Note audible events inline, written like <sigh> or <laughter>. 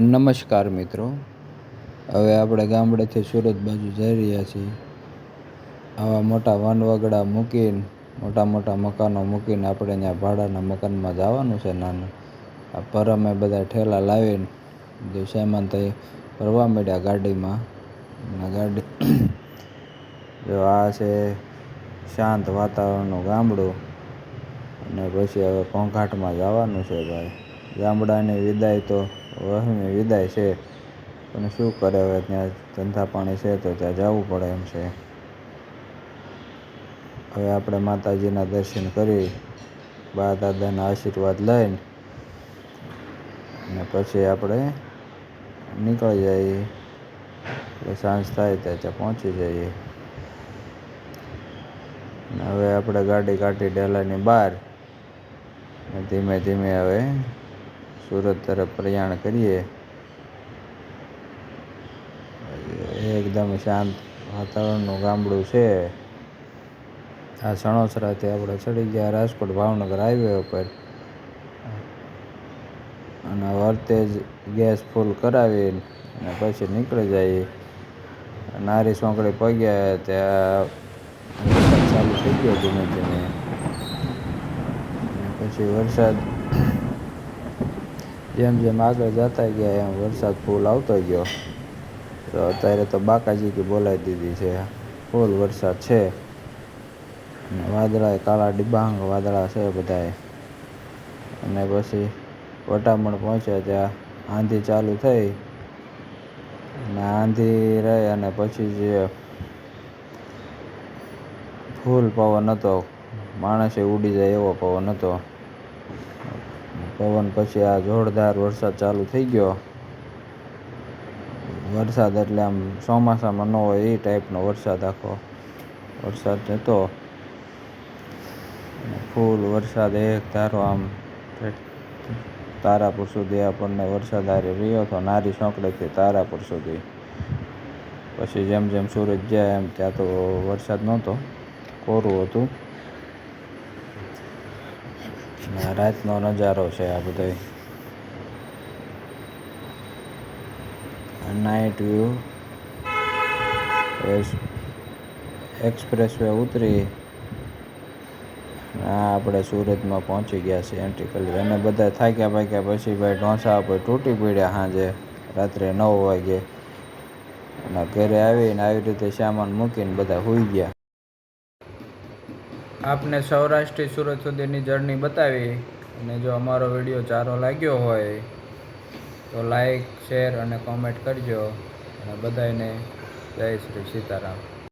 નમસ્કાર મિત્રો. હવે આપણે ગામડેથી સુરત બાજુ જઈ રહ્યા છીએ. આવા મોટા વનવગડા મૂકીને, મોટા મોટા મકાનો મૂકીને આપણે ત્યાં ભાડાના મકાનમાં જવાનું છે નાનું. આ પરમે બધા ઠેલા લાવીને, બધું સામાન થઈ ભરવા માંડ્યા ગાડીમાં. ગાડી <clears throat> જો આ છે શાંત વાતાવરણનું ગામડું. અને પછી હવે ઘોંઘાટમાં જવાનું છે ભાઈ. ગામડાની વિદાય તો વહમી વિદાય છે. પણ શું કરે હવે ત્યાં ધંધા પાણી છે તો ત્યાં જવું પડે એમ છે. હવે આપણે માતાજીના દર્શન કરી, બા દાદાના આશીર્વાદ લઈને અને પછી આપણે નીકળી જઈએ. એટલે સાંજ થાય ત્યાં પહોંચી જઈએ. હવે આપણે ગાડી કાઢી ડેલાની બહાર ધીમે ધીમે હવે સુરત તરફ પ્રયાણ કરીએ. એકદમ શાંત વાતાવરણનું ગામડું છે. આ સણોસરાથી આપણે ચડી ગયા રાજકોટ ભાવનગર હાઈવે ઉપર. અને વરતે જ ગેસ ફૂલ કરાવી અને પછી નીકળી જઈએ નારી સોંકડી પગ્યા ત્યાં ચાલુ થઈ ગયો ધીમે ધીમે. પછી વરસાદ જેમ જેમ આગળ જતા ગયા, એમ વરસાદ ફૂલ આવતો ગયો. તો અત્યારે તો બાકાજી બોલાવી દીધી છે. ફૂલ વરસાદ છે. વાદળા કાળા ડિબાંગ વાદળા છે બધાએ અને પછી વટામણ પહોંચ્યા ત્યાં. આંધી ચાલુ થઈ. અને આંધી રહી અને પછી જે ફૂલ પવન હતો, માણસે ઉડી જાય એવો પવન હતો. પવન પછી આ જોરદાર વરસાદ ચાલુ થઈ ગયો. વરસાદ એટલે આમ ચોમાસામાં ન હોય એ ટાઈપનો વરસાદ આખો. વરસાદ હતો. ફૂલ વરસાદ એક ધારો આમ તારાપુર સુધી આપણને વરસાદ હારે રહ્યો હતો નારી સોંકડેથી તારાપુર સુધી. પછી જેમ જેમ સૂરજ ગયા એમ ત્યાં તો વરસાદ નહોતો. કોરું હતું. રાતનો નજારો છે આ બધો. નાઇટ વ્યૂ એક્સપ્રેસ વે ઉતરી. આ આપણે સુરતમાં પહોંચી ગયા છે એન્ટ્રી કરી અને બધા થાક્યા પાક્યા પછી ભાઈ ઢોંસા પર તૂટી પડ્યા સાંજે રાત્રે નવ વાગે અને ઘરે આવીને આવી રીતે સામાન મૂકીને બધા સૂઈ ગયા. આપને સૌરાષ્ટ્રથી સુરત સુધીની જર્ની બતાવી અને જો અમારો વીડિયો સારો લાગ્યો હોય તો લાઈક, શેર અને કોમેન્ટ કરજો. અને બધાને જય શ્રી સીતારામ.